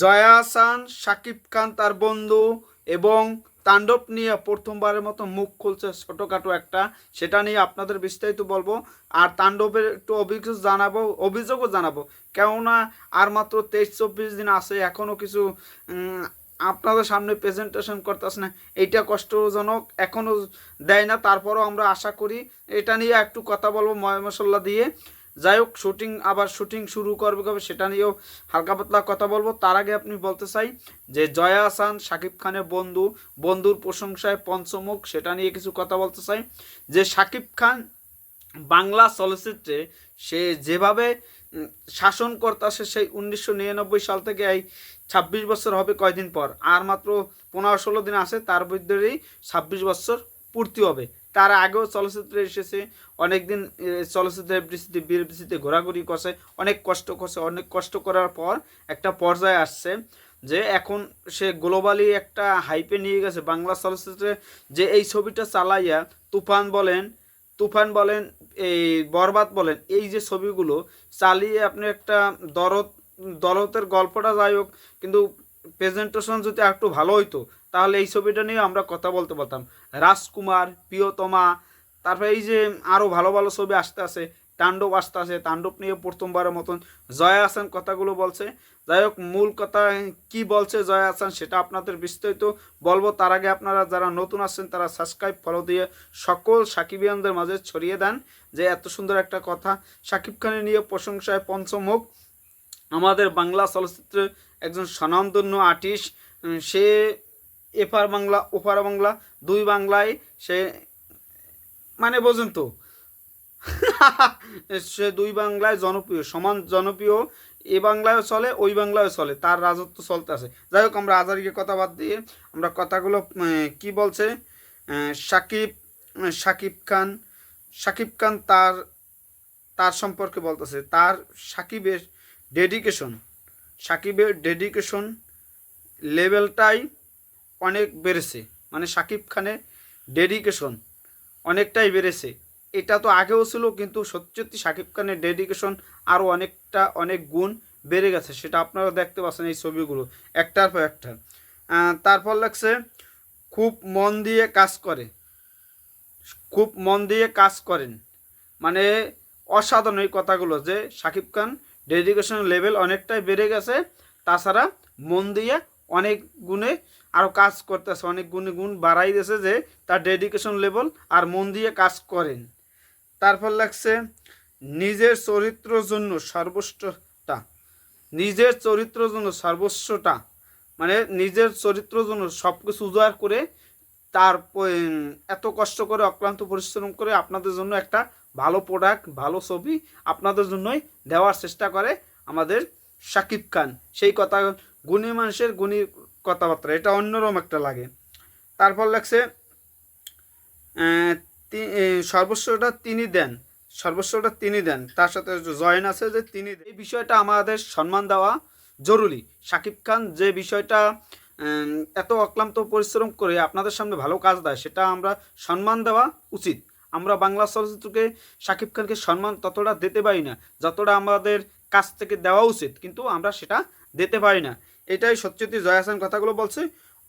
জয়া আসান সাকিব খান তার বন্ধু এবং তাণ্ডব নিয়ে প্রথমবারের মতো মুখ খুলছে ছোটোখাটো একটা, সেটা নিয়ে আপনাদের বিস্তারিত বলব। আর তাণ্ডবের একটু অভিযোগ জানাব, অভিযোগও জানাব। কেননা আর মাত্র তেইশ চব্বিশ দিন আছে এখনও কিছু আপনাদের সামনে প্রেজেন্টেশন করতেছে না। এইটা কষ্টজনক এখনও দেয় না, তারপরও আমরা আশা করি। এটা নিয়ে একটু কথা বলব ময় মশলা দিয়ে। যাই হোক শুটিং আবার শুটিং শুরু করবে কবে সেটা নিয়েও হালকা পাতলা কথা বলব। তার আগে আপনি বলতে চাই যে জয়া আসান শাকিব খানের বন্ধু বন্ধুর প্রশংসায় পঞ্চমুখ সেটা নিয়ে কিছু কথা বলতে চাই। যে শাকিব খান বাংলা চলচ্চিত্রে সে যেভাবে উম, শাসন করতেছে সেই উনিশশো নিরানব্বই সাল থেকে এই ছাব্বিশ বছর হবে কয়দিন পর? আর মাত্র পনেরো ষোলো দিন আছে তার ভিতরেই ছাব্বিশ বছর পূর্তি হবে। তার আগেও চলচ্চিত্রে এসেছে অনেক দিন চলচ্চিত্রের বৃষ্টিতে, বীর বৃষ্টিতে ঘোরাঘুরি করছে, অনেক কষ্ট করছে, অনেক কষ্ট করার পর একটা পর্যায়ে আসছে যে এখন সে গ্লোবালি একটা হাইপে নিয়ে গেছে। বাংলা চলচ্চিত্রে যে এই ছবিটা চালাইয়া তুফান বলেন তুফান বলেন এই বরবাদ বলেন, এই যে ছবিগুলো চালিয়ে আপনি একটা দরদ, দরদের গল্পটা যাই হোক, কিন্তু প্রেজেন্টেশন যদি একটু ভালো হইতো, তাহলে এই ছবিটা নিয়ে আমরা কথা বলতে পারতাম। রাজকুমার, প্রিয়তমা, তারপরে এই যে আরও ভালো ভালো ছবি আসতে আছে, তাণ্ডব আসতে আছে, তাণ্ডব নিয়ে প্রথমবারের মতন জয়া হাসান কথাগুলো বলছে। যাই হোক, মূল কথা কি বলছে জয়া হাসান সেটা আপনাদের বিস্তারিত বলব। তার আগে আপনারা যারা নতুন আসছেন তারা সাবস্ক্রাইব ফলো দিয়ে সকল সাকিবিয়ানদের মাঝে ছড়িয়ে দেন যে এত সুন্দর একটা কথা। সাকিব খানের নিয়ে প্রশংসায় পঞ্চমুখ আমাদের বাংলা চলচ্চিত্রে একজন স্বনামধন্য আর্টিস্ট সে এপার বাংলা, ওপার বাংলা, দুই বাংলায় সে মানে বোঝেন তো। সে দুই বাংলায় জনপ্রিয়, সমান জনপ্রিয়, এ বাংলায়ও চলে, ওই বাংলায়ও চলে, তার রাজত্ব চলতে আছে। যাই হোক, আমরা আজারিকে কথা বাদ দিয়ে, আমরা কথাগুলো কি বলছে? সাকিব সাকিব খান সাকিব খান তার তার সম্পর্কে বলতেছে। তার সাকিবের ডেডিকেশন। সাকিবের ডেডিকেশন লেভেলটাই অনেক বেড়েছে। মানে সাকিব খানের ডেডিকেশন অনেকটাই বেড়েছে। এটা তো আগেও ছিল, কিন্তু সত্যি সত্যি সাকিব খানের ডেডিকেশন আরও অনেকটা অনেক গুণ বেড়ে গেছে, সেটা আপনারা দেখতে পাচ্ছেন এই ছবিগুলো, একটার পর একটা। তারপর লাগছে খুব মন দিয়ে কাজ করে। খুব মন দিয়ে কাজ করেন। মানে অসাধারণ এই কথাগুলো যে সাকিব খান ডেডিকেশন লেভেল অনেকটাই বেড়ে গেছে। তাছাড়া মন দিয়ে অনেক গুণে আরও কাজ করতেছে, অনেক গুণে গুণ বাড়াই দিয়েছে যে তার ডেডিকেশন লেভেল আর মন দিয়ে কাজ করেন। তারপর লাগছে নিজের চরিত্রের জন্য সর্বোচ্চটা নিজের চরিত্রের জন্য সর্বোচ্চটা মানে নিজের চরিত্রের জন্য সব কিছু উজাড় করে তার এত কষ্ট করে, অক্লান্ত পরিশ্রম করে আপনাদের জন্য একটা ভালো প্রোডাক্ট ভালো ছবি আপনাদের জন্যই দেওয়ার চেষ্টা করে আমাদের শাকিব খান। সেই কথা গুণী মানুষের গুণী কথাবার্তা, এটা অন্যরকম একটা লাগে। তারপর লাগছে সর্বস্বটা তিনি দেন, সর্বস্বটা তিনি দেন। তার সাথে জয়েন আছে যে তিনি এই বিষয়টা আমাদের সম্মান দেওয়া জরুরি। শাকিব খান যে বিষয়টা এত অক্লান্ত পরিশ্রম করে আপনাদের সামনে ভালো কাজ দেয়, সেটা আমরা সম্মান দেওয়া উচিত। আমরা বাংলা চলচ্চিত্রকে শাকিব খানকে সম্মান ততটা দিতে পারি না যতটা আমাদের কাছ থেকে দেওয়া উচিত কিন্তু আমরা সেটা দিতে পারি না। এটাই সত্যি জয় হাসান কথাগুলো বলছে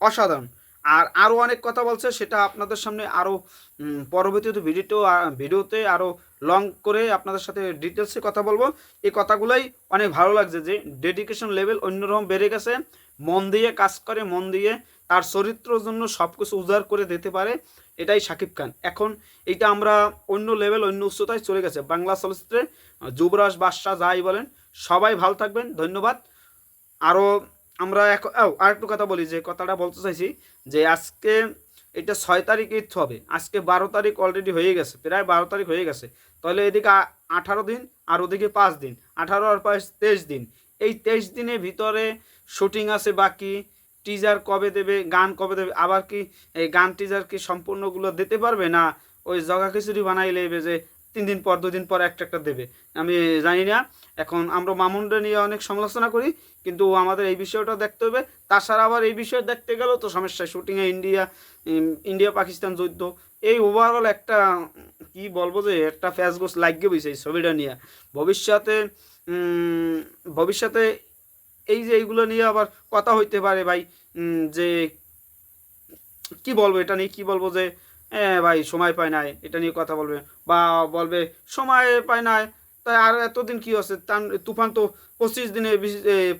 অসাধারণ। আর আরও অনেক কথা বলছে সেটা আপনাদের সামনে আরও উম, পরবর্তীতে ভিডিওতেও ভিডিওতে আরও লং করে আপনাদের সাথে ডিটেলসে কথা বলব। এই কথাগুলোই অনেক ভালো লাগছে যে ডেডিকেশন লেভেল অন্যরকম বেড়ে গেছে। মন দিয়ে কাজ করে, মন দিয়ে তার চরিত্রের জন্য সব কিছু উজাড় করে দিতে পারে, এটাই শাকিব খান। এখন এটা আমরা অন্য লেভেল অন্য উচ্চতায় চলে গেছে। বাংলা চলচ্চিত্রে যুবরাজ বাদশাহ যাই বলেন, সবাই ভালো থাকবেন, ধন্যবাদ। আরও আমরা ও, আরেকটু কথা বলি, যে কথাটা বলতে চাইছি, যে আজকে এটা ছয় তারিখ ঈদ হবে। আজকে বারো তারিখ অলরেডি হয়ে গেছে, প্রায় বারো তারিখ হয়ে গেছে। তাহলে এদিকে আঠারো দিন, আর ওদিকে পাঁচ দিন। আঠারো আর পাঁচ তেইশ দিন। এই তেইশ দিনের ভিতরে শুটিং আছে বাকি। টিজার কবে দেবে, গান কবে দেবে, আবার কি এই গান টিজার কি সম্পূর্ণগুলো দিতে পারবে না? ওই জগা খিচুড়ি বানাই লেবে যে তিন দিন পর, দুদিন পর একটা একটা দেবে। আমি জানি না। এখন আমরা মামুনটা নিয়ে অনেক সমালোচনা করি, কিন্তু আমাদের এই বিষয়টা দেখতে হবে। তাছাড়া আবার এই বিষয় দেখতে গেলেও তো সমস্যা। শুটিংয়ে ইন্ডিয়া ইন্ডিয়া পাকিস্তান যুদ্ধ, এই ওভারঅল একটা কি বলব যে একটা ফ্যাসগোস লাগিয়ে বইছে এই ছবিটা নিয়ে। ভবিষ্যতে ভবিষ্যতে এই যে এইগুলো নিয়ে আবার কথা হইতে পারে ভাই যে কি বলব এটা নিয়ে কি বলব যে হ্যাঁ ভাই, সময় পায় নাই। এটা নিয়ে কথা বলবে বা বলবে, সময় পায় নাই। তাই আর এতদিন কি হচ্ছে? তুফান তো পঁচিশ দিনে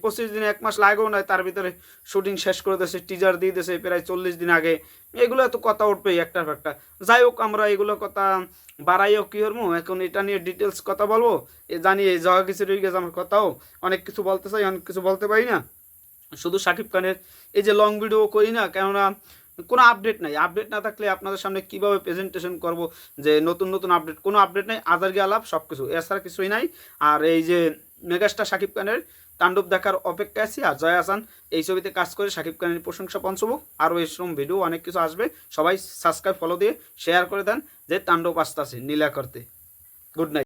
পঁচিশ দিনে এক মাস লাগেও নাই, তার ভিতরে শুটিং শেষ করে দিয়েছে টিজার দিয়ে দিয়েছে প্রায় চল্লিশ দিন আগে। এগুলো এত কথা উঠবেই একটার একটা যাই হোক, আমরা এগুলো কথা বাড়াইও কি করব? এখন এটা নিয়ে ডিটেলস কথা বলব। এ জানি এই জায়গা কিছু রয়ে গেছে আমার কথাও। অনেক কিছু বলতে চাই, অনেক কিছু বলতে পারি না। শুধু শাকিব খানের এই যে লং ভিডিও করি না, কেননা কোনো আপডেট নাই। আপডেট না থাকলে আপনাদের সামনে কীভাবে প্রেজেন্টেশন করব, যে নতুন নতুন আপডেট কোনো আপডেট নাই আদারগে আলাপ সব কিছু এছাড়া কিছুই নাই। আর এই যে মেগাস্টার শাকিব খানের তাণ্ডব দেখার অপেক্ষা আছি, আর জয় হাসান এই ছবিতে কাজ করে শাকিব খানের প্রশংসা পঞ্চমুখ, আরও এরকম ভিডিও অনেক কিছু আসবে। সবাই সাবস্ক্রাইব ফলো দিয়ে শেয়ার করে দেন, যে তাণ্ডব আসতে আছে নীলা করতে গুড নাইট